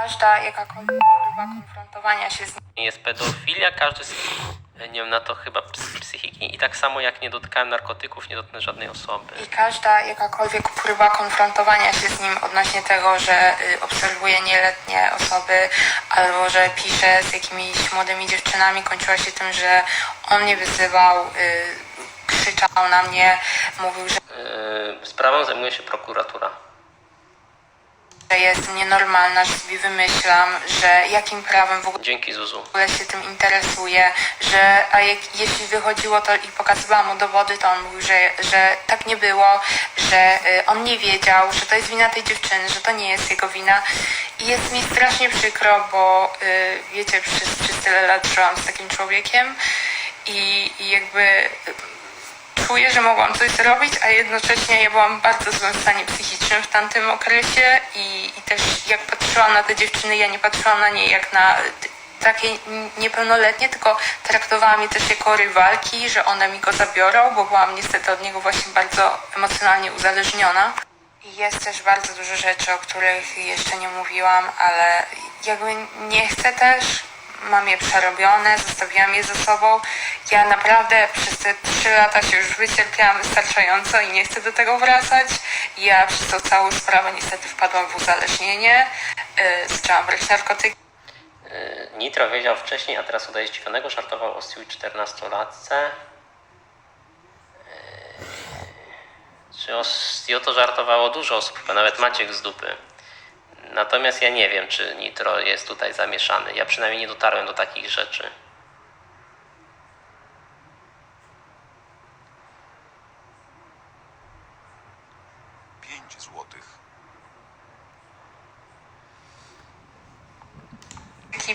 Każda jakakolwiek próba konfrontowania się z jest pedofilia, każdy z, nie wiem, na to chyba ps- psychiki i tak samo jak nie dotykałem narkotyków, nie dotknę żadnej osoby. I każda jakakolwiek próba konfrontowania się z nim odnośnie tego, że y, obserwuje nieletnie osoby albo że pisze z jakimiś młodymi dziewczynami, kończyła się tym, że on mnie wyzywał, y, krzyczał na mnie, mówił, że Yy, sprawą zajmuje się prokuratura. Że jestem nienormalna, że sobie wymyślam, że jakim prawem w ogóle Dzięki Zuzu. w ogóle się tym interesuje, że a jak, jeśli wychodziło to i pokazywałam mu dowody, to on mówił, że, że tak nie było, że y, on nie wiedział, że to jest wina tej dziewczyny, że to nie jest jego wina. I jest mi strasznie przykro, bo y, wiecie, przez, przez tyle lat żyłam z takim człowiekiem i, i jakby y, czuję, że mogłam coś zrobić, a jednocześnie ja byłam w bardzo złym stanie psychicznym w tamtym okresie i, i też jak patrzyłam na te dziewczyny, ja nie patrzyłam na nie jak na takie niepełnoletnie, tylko traktowałam je też jako rywalki, że one mi go zabiorą, bo byłam niestety od niego właśnie bardzo emocjonalnie uzależniona. Jest też bardzo dużo rzeczy, o których jeszcze nie mówiłam, ale jakby nie chcę też mam je przerobione, zostawiłam je ze sobą. Ja naprawdę przez te trzy lata się już wycierpiałam wystarczająco i nie chcę do tego wracać. Ja przez tą całą sprawę niestety wpadłam w uzależnienie, yy, zaczęłam brać narkotyki. Yy, Nitro wiedział wcześniej, a teraz udaje zdziwionego, żartował o Stewie 14-latce. Yy, Czy o Stio to żartowało dużo osób, nawet Maciek z dupy. Natomiast ja nie wiem, czy Nitro jest tutaj zamieszany. Ja przynajmniej nie dotarłem do takich rzeczy. Pięć złotych.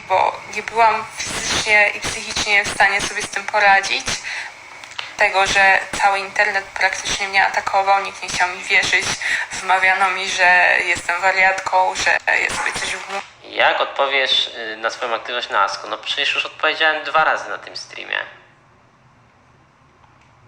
bo nie byłam fizycznie i psychicznie w stanie sobie z tym poradzić. Tego, że cały internet praktycznie mnie atakował, nikt nie chciał mi wierzyć. Wmawiano mi, że jestem wariatką, że ja sobie coś. Jak odpowiesz yy, na swoją aktywność na Asku? No przecież już odpowiedziałem dwa razy na tym streamie.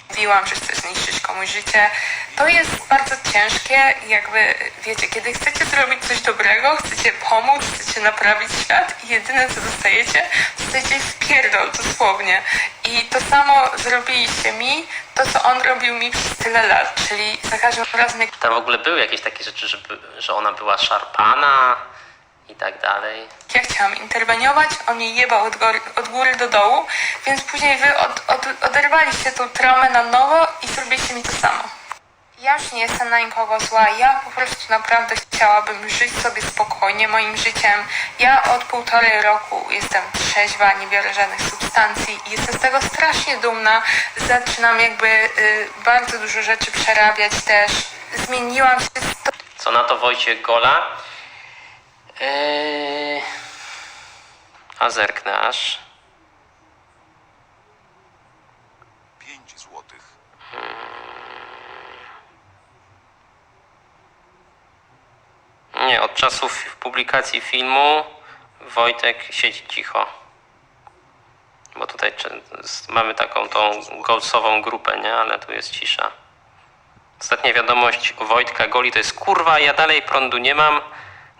mówiłam, że chcę zniszczyć komuś życie. To jest bardzo ciężkie i jakby, wiecie, kiedy chcecie zrobić coś dobrego, chcecie pomóc, chcecie naprawić świat i jedyne co dostajecie, dostajecie wpierdol dosłownie. I to samo zrobiliście mi, to co on robił mi przez tyle lat, czyli za każdym razem jak Tam w ogóle były jakieś takie rzeczy, żeby, że ona była szarpana i tak dalej. ja chciałam interweniować, on mnie jebał od góry, od góry do dołu, więc później wy od, od, oderwaliście tą traumę na nowo i zrobiliście mi to samo. Ja już nie jestem na nikogo zła, ja po prostu naprawdę chciałabym żyć sobie spokojnie moim życiem. Ja od półtorej roku jestem trzeźwa, nie biorę żadnych substancji i jestem z tego strasznie dumna. Zaczynam jakby y, bardzo dużo rzeczy przerabiać też. Zmieniłam się Co na to Wojciech Gola? Eee... A zerknę aż. Pięć złotych. Nie, od czasów publikacji filmu Wojtek siedzi cicho. Bo tutaj mamy taką tą golcową grupę, nie? Ale tu jest cisza. Ostatnia wiadomość Wojtka Goli to jest kurwa, ja dalej prądu nie mam.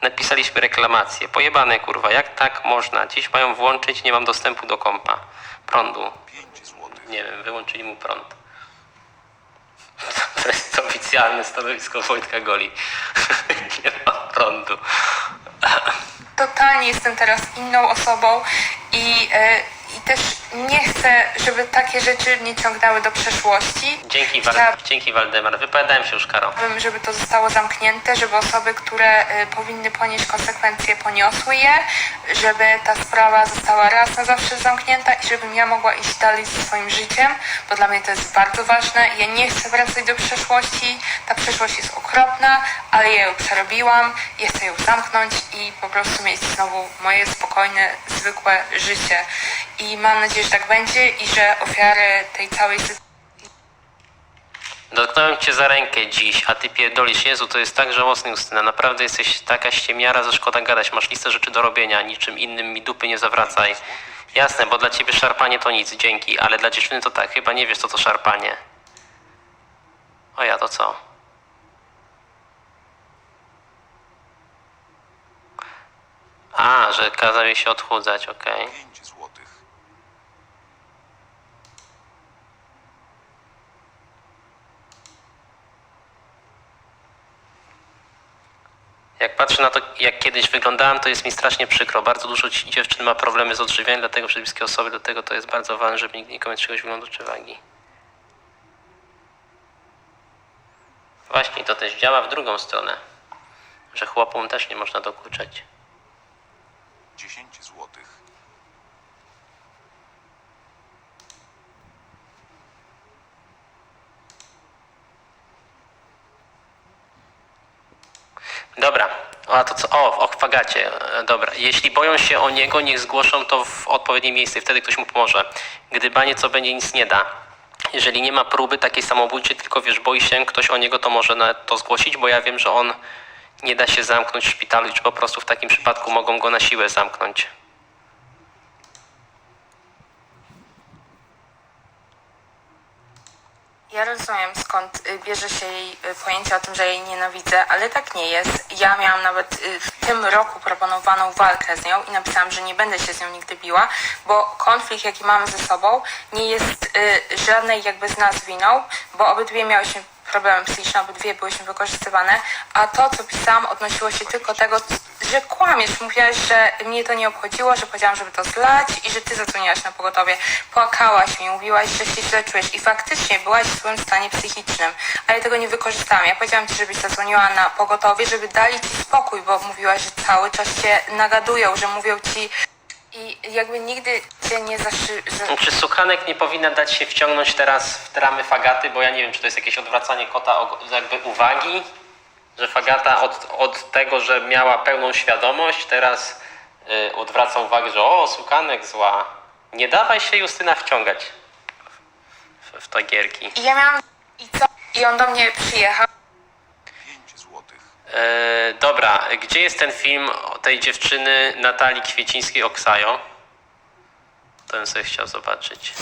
Napisaliśmy reklamację. Pojebane kurwa, jak tak można? Dziś mają włączyć, nie mam dostępu do kompa. Prądu. Nie wiem, wyłączyli mu prąd. To jest oficjalne stanowisko Wojtka Goli. Nie ma prądu. totalnie jestem teraz inną osobą i, i też nie chcę, żeby takie rzeczy mnie ciągnęły do przeszłości. Dzięki, Wal- Chciałabym, dzięki Waldemar. Wypowiadałem się już, Karo. żeby to zostało zamknięte, żeby osoby, które e, powinny ponieść konsekwencje, poniosły je, żeby ta sprawa została raz na zawsze zamknięta i żebym ja mogła iść dalej ze swoim życiem, bo dla mnie to jest bardzo ważne. Ja nie chcę wracać do przeszłości. Ta przeszłość jest okropna, ale ja ją przerobiłam. Ja chcę ją zamknąć i po prostu mieć znowu moje spokojne, zwykłe życie. I mam nadzieję, że tak będzie i że ofiary tej całej sytuacji Dotknąłem cię za rękę dziś, a ty pierdolisz. Jezu, to jest tak żałosne, Justyna. Naprawdę jesteś taka ściemiara, że szkoda gadać. Masz listę rzeczy do robienia, niczym innym mi dupy nie zawracaj. Jasne, bo dla ciebie szarpanie to nic, dzięki, ale dla dziewczyny to tak. Chyba nie wiesz, co to szarpanie. O ja, to co? A, że kazał jej się odchudzać, okej. Pięć Jak patrzę na to, jak kiedyś wyglądałem, to jest mi strasznie przykro. Bardzo dużo dziewczyn ma problemy z odżywianiem, dlatego że bliskie osoby, dlatego to jest bardzo ważne, żeby nikt nie komentował czegoś wyglądu czy wagi. Właśnie, to też działa w drugą stronę, że chłopom też nie można dokuczać. Dziesięć złotych. Dobra, a to co? O, o kwagacie. E, Dobra, jeśli boją się o niego, niech zgłoszą to w odpowiednie miejsce wtedy ktoś mu pomoże. Gdybanie co będzie, nic nie da. Jeżeli nie ma próby takiej samobójczej, tylko wiesz, boi się ktoś o niego, to może nawet to zgłosić, bo ja wiem, że on nie da się zamknąć w szpitalu i czy po prostu w takim przypadku mogą go na siłę zamknąć. Ja rozumiem skąd y, bierze się jej y, pojęcie o tym, że jej nienawidzę, ale tak nie jest. Ja miałam nawet y, w tym roku proponowaną walkę z nią i napisałam, że nie będę się z nią nigdy biła, bo konflikt, jaki mamy ze sobą, nie jest żadnej jakby z nas winą, bo obydwie miałyśmy problemy psychiczne, obydwie byłyśmy wykorzystywane, a to, co pisałam, odnosiło się tylko tego, że kłamiesz. Mówiłaś, że mnie to nie obchodziło, że powiedziałam, żeby to zlać i że ty zadzwoniłaś na pogotowie. Płakałaś mi, mówiłaś, że się źle czujesz i faktycznie byłaś w złym stanie psychicznym, ale tego nie wykorzystałam. Ja powiedziałam ci, żebyś zadzwoniła na pogotowie, żeby dali ci spokój, bo mówiłaś, że cały czas cię nagadują, że mówią ci i jakby nigdy cię nie zaszy... Za... Czy Sukanek nie powinna dać się wciągnąć teraz w ramy Fagaty, bo ja nie wiem, czy to jest jakieś odwracanie kota jakby uwagi, że Fagata od, od tego, że miała pełną świadomość, teraz y, odwraca uwagę, że o, Sukanek zła. Nie dawaj się Justyna wciągać w, w te gierki. I ja miałam... I co? I on do mnie przyjechał. Pięć złotych. E, dobra, gdzie jest ten film o tej dziewczyny Natalii Kwiecińskiej Oksajo? To bym sobie chciał zobaczyć.